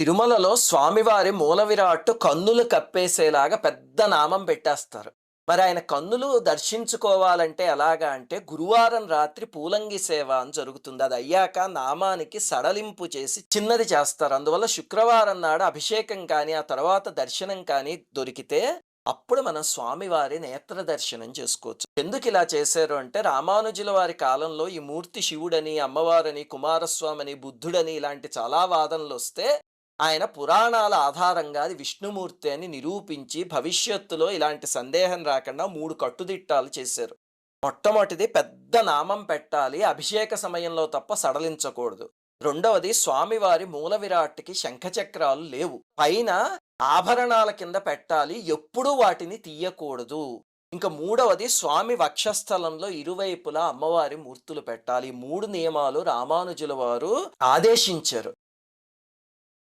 తిరుమలలో స్వామివారి మూల విరాట్టు కన్నులు కప్పేసేలాగా పెద్ద నామం పెట్టేస్తారు. మరి ఆయన కన్నులు దర్శించుకోవాలంటే ఎలాగా అంటే గురువారం రాత్రి పూలంగి సేవ అని జరుగుతుంది. అది అయ్యాక నామానికి సడలింపు చేసి చిన్నది చేస్తారు. అందువల్ల శుక్రవారం నాడు అభిషేకం కానీ ఆ తర్వాత దర్శనం కానీ దొరికితే అప్పుడు మనం స్వామివారి నేత్ర దర్శనం చేసుకోవచ్చు. ఎందుకు ఇలా చేశారు అంటే రామానుజుల వారి కాలంలో ఈ మూర్తి శివుడని అమ్మవారని కుమారస్వామిని బుద్ధుడని ఇలాంటి చాలా వాదనలు వస్తే ఆయన పురాణాల ఆధారంగా అది విష్ణుమూర్తి అని నిరూపించి భవిష్యత్తులో ఇలాంటి సందేహం రాకుండా మూడు కట్టుదిట్టాలు చేశారు. మొట్టమొదటిది పెద్ద నామం పెట్టాలి అభిషేక సమయంలో తప్ప సడలించకూడదు. రెండవది స్వామివారి మూల విరాట్కి శంఖచక్రాలు లేవు. పైన ఆభరణాల కింద పెట్టాలి ఎప్పుడూ వాటిని తీయకూడదు. ఇంకా మూడవది స్వామి వక్షస్థలంలో ఇరువైపులా అమ్మవారి మూర్తులు పెట్టాలి. మూడు నియమాలు రామానుజుల వారు ఆదేశించారు.